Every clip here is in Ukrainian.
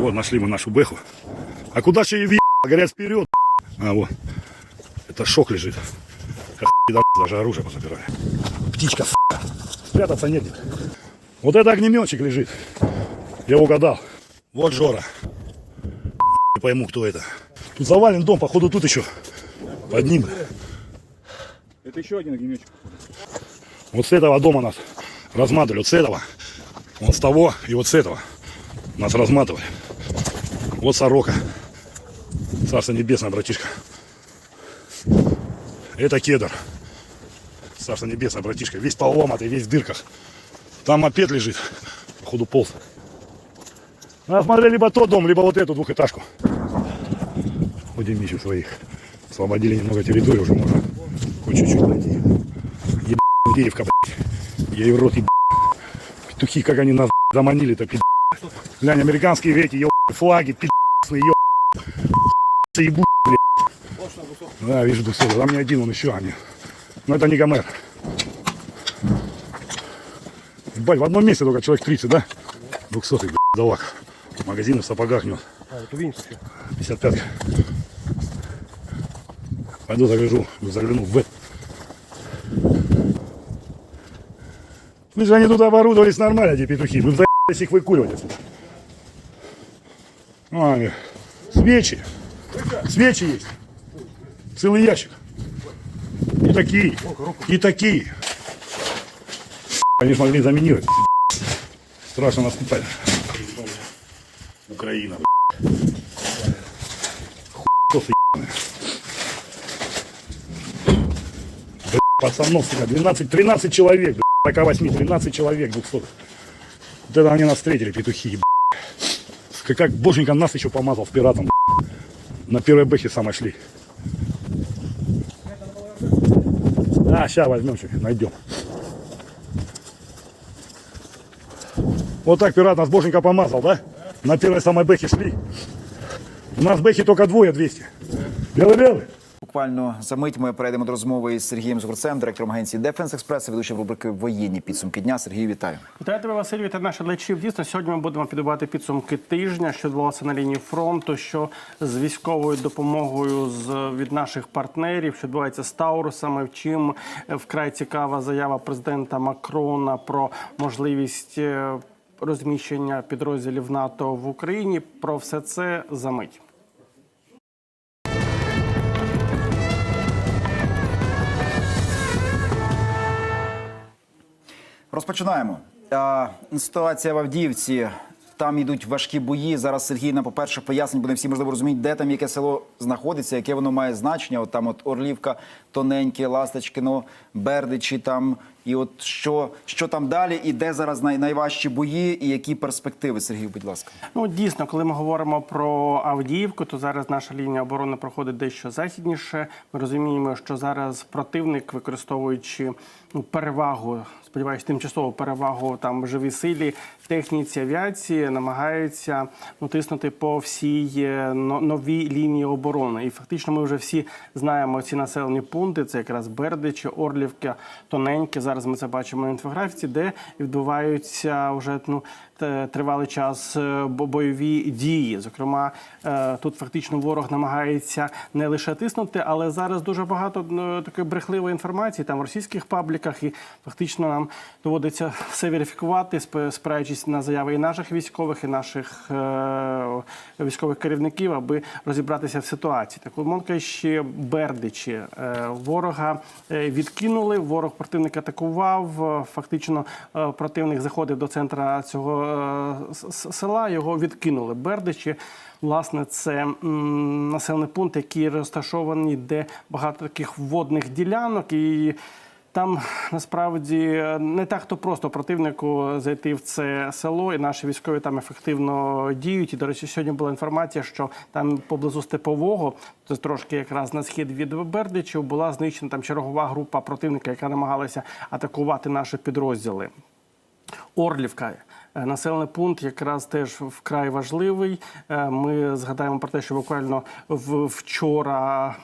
Вот, нашли мы нашу бэху. А куда же ее въебало? Говорят, вперед. А, вот. Это шок лежит. Даже оружие позабирали. Птичка. Спрятаться негде. Вот это огнеметчик лежит. Я угадал. Вот Жора. Не пойму, кто это. Тут завален дом, походу тут еще под ним. Это еще один огнеметчик. Вот с этого дома нас разматывали. Вот с этого. Вот с того и вот с этого. Нас разматывали. Вот сорока. Царство небесное, братишка. Это кедр. Царство небесное, братишка. Весь поломатый, весь в дырках. Там мопед лежит. Походу полз. Надо смотреть либо тот дом, либо вот эту двухэтажку. Будем ищем своих. Освободили немного территории, уже можно хоть чуть-чуть найти. Еб... Индеевка, блядь. Ей в рот еб... Петухи, как они нас заманили-то, пид... Глянь, американские эти, еб... флаги, пидсные, еб... ебу, блядь. Да, вижу, двухсот. Там не один, он еще они. Но это не Гомер. Ебать, в одном месте только человек 30, да? Двухсотый, блядь, давак. Магазины в сапогах нес. А, это Винский. 55 Пойду загляжу, загляну в это. Мы же они тут оборудовались нормально, эти петухи. Мы заебались их выкуривать отсюда. А, они. свечи. Свечи есть. Целый ящик. И такие. И такие. Они ж могли заминировать. Страшно наступать. Украина, пацанов, сука, 12, 13 человек, блядь, 48, 13 человек, 200. Вот это они нас встретили, петухи, ебать. Сука, Как боженька нас еще помазал с пиратом. На первой бэхе самой шли. А, сейчас возьмем, чуть, найдем. Вот так пират нас боженька помазал, да? На первой самой бэхе шли. У нас бэхи только двое 200. Белый-белый. Буквально за мить ми перейдемо до розмови із Сергієм Згурцем, директором агенції Дефенс Експрес, ведучим рубрики Воєнні підсумки дня. Сергій, вітаю. Вітаю тебе, Василь, вітаю наших глядачів. Дійсно, сьогодні ми будемо підбивати підсумки тижня, що відбувалося на лінії фронту, що з військовою допомогою з від наших партнерів, що відбувається з Таурусами. Вчим вкрай цікава заява президента Макрона про можливість. е, Розміщення підрозділів НАТО в Україні про все це за мить. Розпочинаємо. Ситуація в Авдіївці. Там йдуть важкі бої. Зараз Сергій нам, по-перше, пояснить, бо не всі можливо розуміють, де там яке село знаходиться, яке воно має значення. От там от Орлівка, Тоненьке, Ласточкино, Бердичі там. І от що, що там далі, і де зараз най, найважчі бої, і які перспективи, Сергій, будь ласка. Ну дійсно, коли ми говоримо про Авдіївку, то зараз наша лінія оборони проходить дещо західніше. Ми розуміємо, що зараз противник, використовуючи ну перевагу, сподіваюся, тимчасову перевагу там живій силі, техніці, авіації, намагається ну, тиснути по всій е, но- новій лінії оборони. І фактично ми вже всі знаємо ці населені пункти. Це якраз Бердичі, Орлівка, Тоненьке. Зараз ми це бачимо на інфографіці, де відбуваються вже ну тривалий час е, бо- бойові дії. Зокрема, е, тут фактично ворог намагається не лише тиснути, але зараз дуже багато е, такої брехливої інформації там в російських пабліках, і фактично нам доводиться все верифікувати, сп- спираючись на заяви і наших військових, і наших е, військових керівників, аби розібратися в ситуації. Так, Монка ще Бердичі е, ворога е, відкинули. Ворог противник атакував. е, Фактично е, противник заходив до центра цього е, села. Його відкинули. Бердичі. Власне, це населений пункт, який розташований, де багато таких водних ділянок і. Там насправді не так то просто противнику зайти в це село, і наші військові там ефективно діють. І до речі, сьогодні була інформація, що там поблизу степового, це трошки якраз на схід від Бердичів, була знищена там чергова група противника, яка намагалася атакувати наші підрозділи. Орлівка. Е, Населений пункт якраз теж вкрай важливий. Е, Ми згадаємо про те, що буквально вчора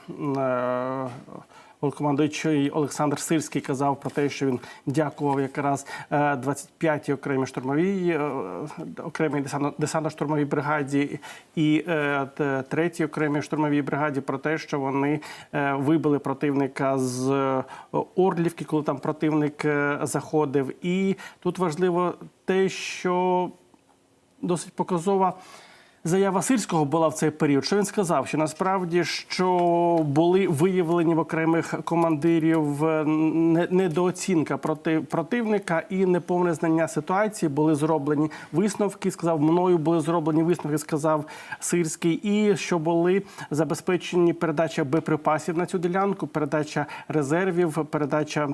е, Командуючий Олександр Сирський казав про те, що він дякував якраз е, 25-й окремій штурмовій е, окремій десантно- десантно-штурмовій бригаді і е, т- третій окремій штурмовій бригаді про те, що вони е, вибили противника з е, Орлівки, коли там противник е, заходив. І тут важливо те, що досить показова. Заява Сирського була в цей період. Що він сказав? Що насправді що були виявлені в окремих командирів е, недооцінка проти противника і неповне знання ситуації. Були зроблені висновки. Сказав мною були зроблені висновки. Сказав Сирський, і що були забезпечені передача боєприпасів на цю ділянку, передача резервів, передача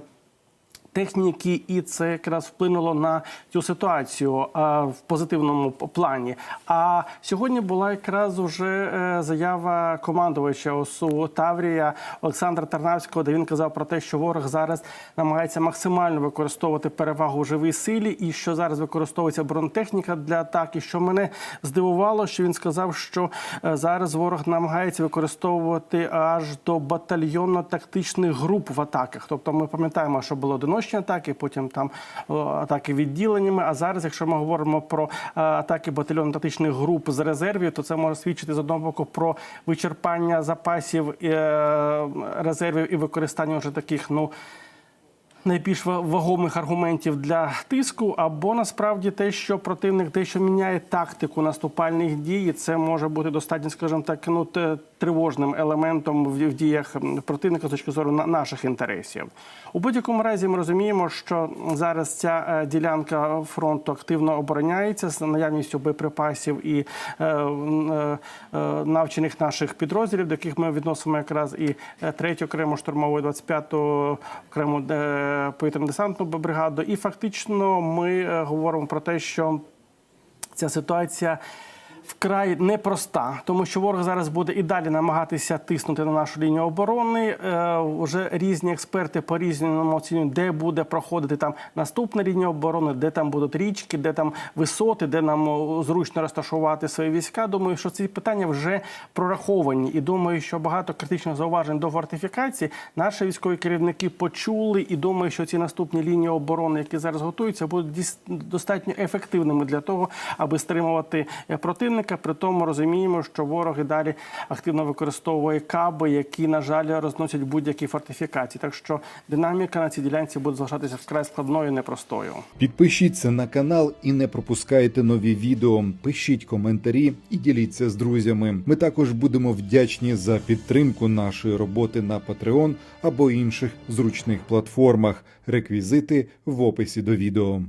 техніки, і це якраз вплинуло на цю ситуацію в позитивному плані. А сьогодні була якраз уже е, заява командувача ОСУ Таврія Олександра Тарнавського, де він казав про те, що ворог зараз намагається максимально використовувати перевагу у живій силі, і що зараз використовується бронетехніка для атаки. Що мене здивувало, що він сказав, що е, зараз ворог намагається використовувати аж до батальйонно-тактичних груп в атаках. Тобто ми пам'ятаємо, що було були одиночні атаки, потім там атаки відділеннями. А зараз, якщо ми говоримо про е, атаки батальйонно-тактичних груп з резервів, то це може свідчити з одного боку про вичерпання запасів е, резервів і використання вже таких ну найбільш вагомих аргументів для тиску, або насправді те, що противник дещо міняє тактику наступальних дій, і це може бути достатньо, скажімо так, ну тривожним елементом в діях противника з точки зору на- наших інтересів. У будь-якому разі ми розуміємо, що зараз ця е, ділянка фронту активно обороняється з наявністю боєприпасів і е, е, е, навчених наших підрозділів, до яких ми відносимо якраз і е, третю окрему штурмову, і 25-ту окрему е, повітряно-десантну бригаду. І фактично ми е, говоримо про те, що ця ситуація. Вкрай непроста, тому що ворог зараз буде і далі намагатися тиснути на нашу лінію оборони. Е, вже різні експерти по різному оцінюють, де буде проходити там наступна лінія оборони, де там будуть річки, де там висоти, де нам зручно розташувати свої війська. Думаю, що ці питання вже прораховані, і думаю, що багато критичних зауважень до фортифікації наші військові керівники почули. І думаю, що ці наступні лінії оборони, які зараз готуються, будуть достатньо ефективними для того, аби стримувати е, противника. При тому розуміємо, що ворог і далі активно використовує каби, які на жаль розносять будь-які фортифікації. Так що динаміка на цій ділянці буде залишатися вкрай складною і непростою. Підпишіться на канал і не пропускайте нові відео. Пишіть коментарі і діліться з друзями. Ми також будемо вдячні за підтримку нашої роботи на Patreon або інших зручних платформах. Реквізити в описі до відео.